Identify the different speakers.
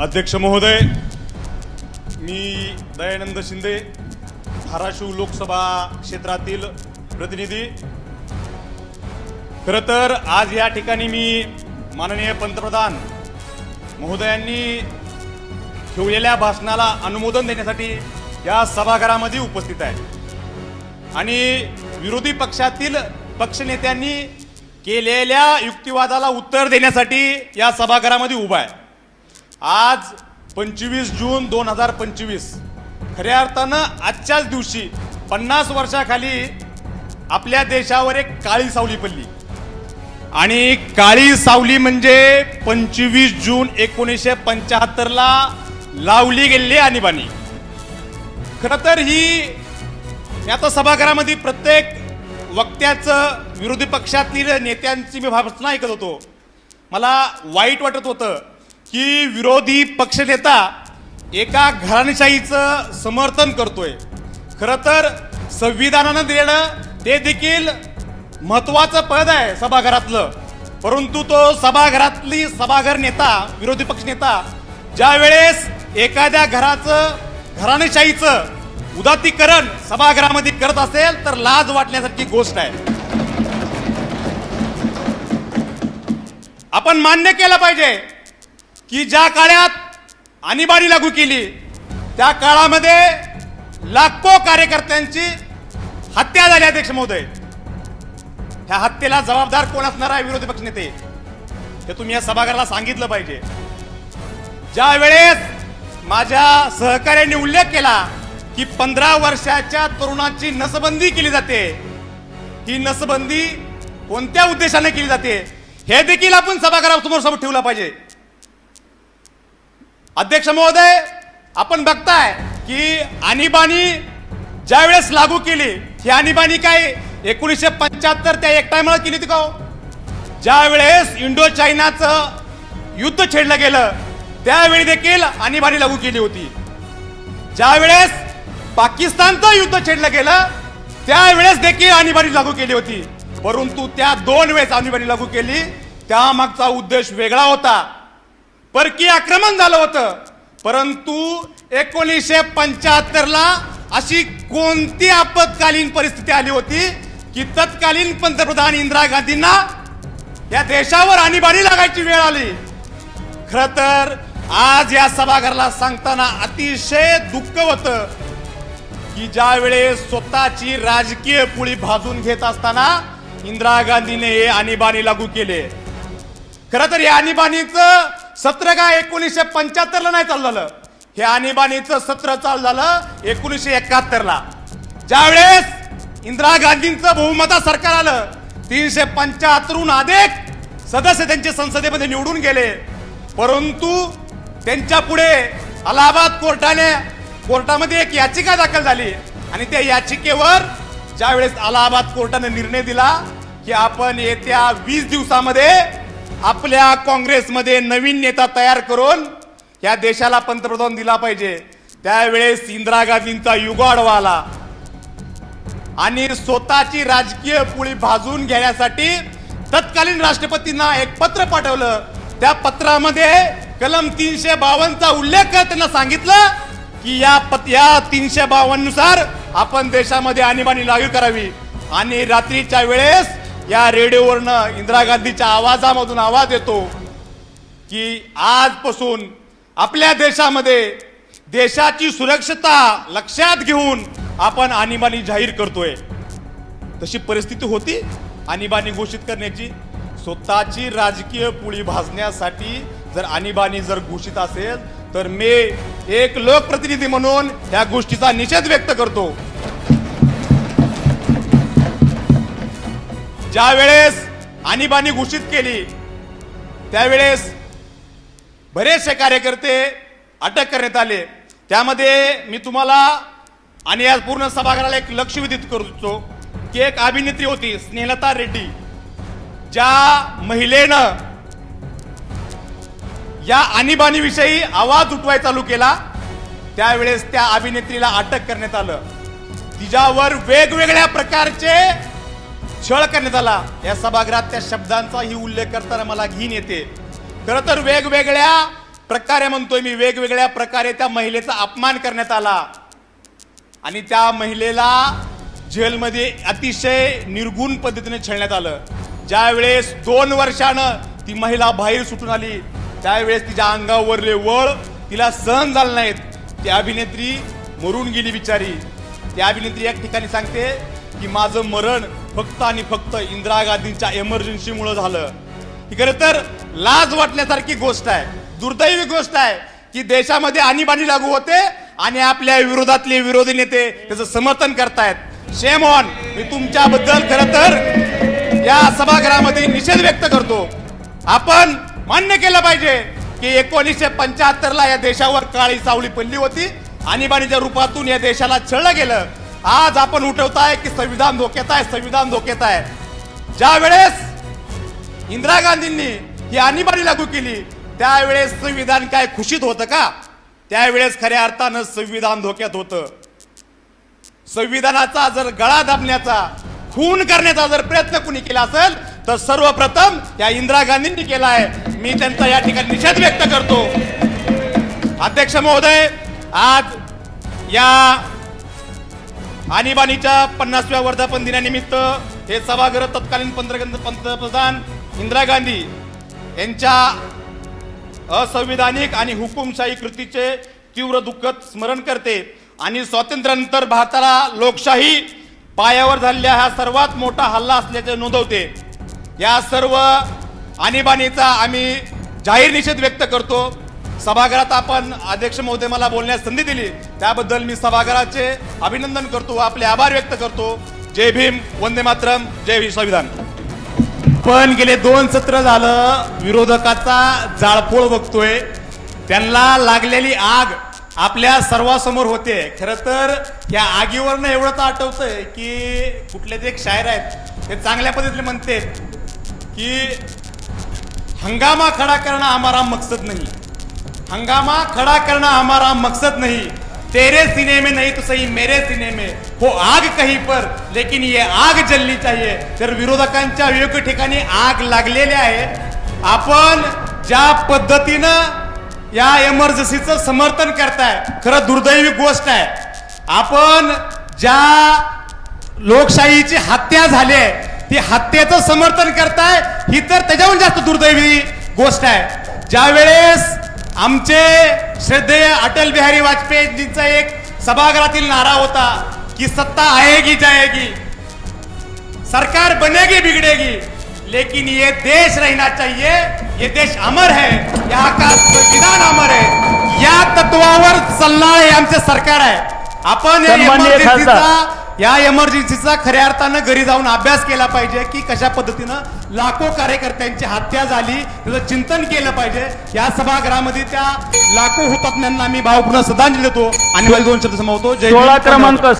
Speaker 1: अध्यक्ष महोदय मी दयानंद शिंदे धाराशिव लोकसभा क्षेत्रातील प्रतिनिधी. खरं तर आज या ठिकाणी मी माननीय पंतप्रधान महोदयांनी ठेवलेल्या भाषणाला अनुमोदन देण्यासाठी या सभागृहामध्ये उपस्थित आहे. आणि विरोधी पक्षातील पक्षनेत्यांनी केलेल्या युक्तिवादाला उत्तर देण्यासाठी या सभागृहामध्ये उभा आहे. आज पंचवीस जून दोन हजार पंचवीस. खऱ्या अर्थानं आजच्याच दिवशी पन्नास वर्षाखाली आपल्या देशावर एक काळी सावली पडली. आणि काळी सावली म्हणजे पंचवीस जून एकोणीसशे पंच्याहत्तरला लावली गेलेली आणीबाणी. खरं तर ही आता सभागृहामध्ये प्रत्येक वक्त्याचं विरोधी पक्षातील नेत्यांची मी भाषणं ऐकत होतो. मला वाईट वाटत होतं. की विरोधी पक्षनेता एका घराणेशाहीचं समर्थन करतोय. खरं तर संविधानानं देणं ते देखील महत्वाचं पद आहे सभागृहातलं परंतु तो सभागृहातली सभाघर नेता विरोधी पक्ष नेता ज्या वेळेस एखाद्या घराचं घराणेशाहीचं उदातीकरण सभागृहामध्ये करत असेल तर लाज वाटण्यासारखी गोष्ट आहे. आपण मान्य केलं पाहिजे. की ज्या काळात आणीबाणी लागू केली त्या काळामध्ये लाखो कार्यकर्त्यांची हत्या झाली अध्यक्ष महोदय. ह्या हत्येला जबाबदार कोण असणार आहे विरोधी पक्षनेते हे तुम्ही या सभागृहाला सांगितलं पाहिजे. ज्या वेळेस माझ्या सहकार्याने उल्लेख केला की पंधरा वर्षाच्या तरुणाची नसबंदी केली जाते ही नसबंदी कोणत्या उद्देशाने केली जाते हे देखील आपण सभागृहासमोर समोर ठेवलं पाहिजे. अध्यक्ष महोदय आपण बघताय की आणीबाणी ज्या वेळेस लागू केली ही आणीबाणी काय? एकोणीसशे पंच्याहत्तर त्या एक टायमाला केली होती का हो? ज्या वेळेस इंडो चायनाचं युद्ध छेडलं गेलं त्यावेळी देखील आणीबाणी लागू केली होती. ज्या वेळेस पाकिस्तानचं युद्ध छेडलं गेलं त्यावेळेस देखील आणीबाणी लागू केली होती. परंतु त्या दोन वेळेस आणीबाणी लागू केली त्यामागचा उद्देश वेगळा होता. परकीय आक्रमण झालं होतं. परंतु एकोणीसशे पंच्याहत्तरला अशी कोणती आपत्कालीन परिस्थिती आली होती की तत्कालीन पंतप्रधान इंदिरा गांधींना या देशावर आणीबाणी लागायची वेळ आली? खर तर आज या सभागृहाला सांगताना अतिशय दुःख होतं की ज्या वेळेस स्वतःची राजकीय पुळी भाजून घेत असताना इंदिरा गांधीने हे आणीबाणी लागू केले. खरं तर या आणीबाणीचं सत्र काय एकोणीसशे पंच्याहत्तर ला नाही चालू झालं. हे आणीबाणीचं सत्र चालू झालं एकोणीसशे एकाहत्तर ला ज्यावेळेस इंदिरा गांधींचं बहुमता सरकार आलं तीनशे पंच्याहत्तरहून अधिक सदस्य त्यांचे संसदेमध्ये निवडून गेले. परंतु त्यांच्या पुढे अलाहाबाद कोर्टाने कोर्टामध्ये एक याचिका दाखल झाली आणि त्या याचिकेवर ज्यावेळेस अलाहाबाद कोर्टाने निर्णय दिला की आपण येत्या वीस दिवसामध्ये आपल्या काँग्रेसमध्ये नवीन नेता तयार करून या देशाला पंतप्रधान दिला पाहिजे. त्यावेळेस इंदिरा गांधींचा युगाडवा आला आणि स्वतःची राजकीय पुळी भाजून घेण्यासाठी तत्कालीन राष्ट्रपतींना एक पत्र पाठवलं. त्या पत्रामध्ये कलम तीनशे बावन्नचा उल्लेख करत त्यांना सांगितलं की या पत या तीनशे बावन्ननुसार आपण देशामध्ये आणीबाणी लागू करावी. आणि रात्रीच्या वेळेस या रेडिओवरनं इंदिरा गांधीच्या आवाजामधून आवाज येतो की आजपासून आपल्या देशामध्ये देशाची सुरक्षता लक्षात घेऊन आपण आणीबाणी जाहीर करतोय. तशी परिस्थिती होती आणीबाणी घोषित करण्याची. स्वतःची राजकीय पुळी भाजण्यासाठी जर आणीबाणी जर घोषित असेल तर मी एक लोकप्रतिनिधी म्हणून या गोष्टीचा निषेध व्यक्त करतो. ज्या वेळेस आणीबाणी घोषित केली त्यावेळेस बरेचसे कार्यकर्ते अटक करण्यात आले. त्यामध्ये मी तुम्हाला आणि या पूर्ण सभागृहाला एक लक्ष विदित करू इच्छितो की एक अभिनेत्री होती स्नेहलता रेड्डी ज्या महिलेनं या आणीबाणीविषयी आवाज उठवाय चालू केला त्यावेळेस त्या अभिनेत्रीला अटक करण्यात आलं. तिच्यावर वेगवेगळ्या प्रकारचे छळ करण्यात आला. या सभागृहात त्या शब्दांचाही उल्लेख करताना मला घेऊन येते. खरं तर वेगवेगळ्या प्रकारे म्हणतोय मी वेगवेगळ्या प्रकारे त्या महिलेचा अपमान करण्यात आला. आणि त्या महिलेला जेलमध्ये अतिशय निर्गुण पद्धतीने छळण्यात आलं. ज्यावेळेस दोन वर्षानं ती महिला बाहेर सुटून आली त्यावेळेस तिच्या अंगावरले वळ तिला सहन झालं नाहीत. ती अभिनेत्री मरून गेली बिचारी. ती अभिनेत्री एक ठिकाणी सांगते की माझं मरण फक्त आणि फक्त इंदिरा गांधींच्या इमर्जन्सीमुळं झालं. ही खरं तर लाज वाटण्यासारखी गोष्ट आहे. दुर्दैवी गोष्ट आहे की देशामध्ये आणीबाणी लागू होते आणि आपल्या विरोधातले विरोधी नेते त्याचं समर्थन करतायत. शेम ऑन मी तुमच्याबद्दल खरं तर या सभागृहामध्ये निषेध व्यक्त करतो. आपण मान्य केलं पाहिजे की एकोणीसशे पंच्याहत्तरला या देशावर काळी सावली पडली होती. आणीबाणीच्या रूपातून या देशाला छळलं गेलं. आज आपण उठवताय की संविधान धोक्यात आहे संविधान धोक्यात आहे. ज्या वेळेस इंदिरा गांधींनी ही आणीबाणी लागू केली त्यावेळेस संविधान काय खुशीत होतं का? त्यावेळेस खऱ्या अर्थानं संविधान धोक्यात होतं. संविधानाचा जर गळा दाबण्याचा खून करण्याचा जर प्रयत्न कुणी केला असेल तर सर्वप्रथम या इंदिरा गांधींनी केला आहे. मी त्यांचा या ठिकाणी निषेध व्यक्त करतो. अध्यक्ष महोदय आज या आणीबाणीच्या पन्नासव्या वर्धापन दिनानिमित्त हे सभागृह तत्कालीन पंतप्रधान पंतप्रधान इंदिरा गांधी यांच्या असंविधानिक आणि हुकुमशाही कृतीचे तीव्र दुःखद स्मरण करते आणि स्वातंत्र्यानंतर भारताला लोकशाही पायावर झालेल्या हा सर्वात मोठा हल्ला असल्याचे नोंदवते. या सर्व आणीबाणीचा आम्ही जाहीर निषेध व्यक्त करतो. सभागृहात आपण अध्यक्ष महोदय मला बोलण्यास संधी दिली. त्याबद्दल मी सभागृहाचे अभिनंदन करतो आपले आभार व्यक्त करतो. जय भीम वंदे मातरम जय भीम संविधान. पण गेले दोन सत्र झालं विरोधकाचा जाळपोळ बघतोय. त्यांना लागलेली आग आपल्या सर्वासमोर होते. खर तर या आगीवरनं एवढं तर आठवतंय की कुठले जे एक शायर आहेत ते चांगल्या पद्धतीने म्हणते की हंगामा खड़ा करणं आम्हाला मकसद नाही. हंगामा खड़ा करना हमारा मकसद नहीं। तेरे सीने में नहीं तो सही मेरे सीने में। हो आग कहीं पर लेकिन ये आग जलनी चाहिए। तर विरोधकांच्या योग्य ठिकाणी आग लागलेली आहे। आपण ज्या पद्धतीनं या एमर्जन्सीचं समर्थन करताय खरं दुर्दैवी गोष्ट आहे. आपण ज्या लोकशाहीची हत्या झाली आहे ती हत्येचं समर्थन करताय ही तर त्याच्याहून जास्त दुर्दैवी गोष्ट आहे. ज्या वेळेस आमचे श्रद्धेय अटल बिहारी वाजपेयीजींचा एक सभागृहातील नारा होता की सत्ता आएगी जाएगी. सरकार बनेगी बिगड़ेगी लेकिन ये देश रहना चाहिए ये देश अमर है यहाँ का संविधान अमर है या तत्वावर चालणारे आमचे सरकार आहे. आपण या इमर्जन्सीचा खऱ्या अर्थानं घरी जाऊन अभ्यास केला पाहिजे की कशा पद्धतीनं लाखो कार्यकर्त्यांची हत्या झाली त्याचं चिंतन केलं पाहिजे. या सभागृहामध्ये त्या लाखो हुतात्म्यांना मी भावपूर्ण श्रद्धांजली देतो. आणि दोन शब्द समावतो. जय
Speaker 2: सोळा क्रमांक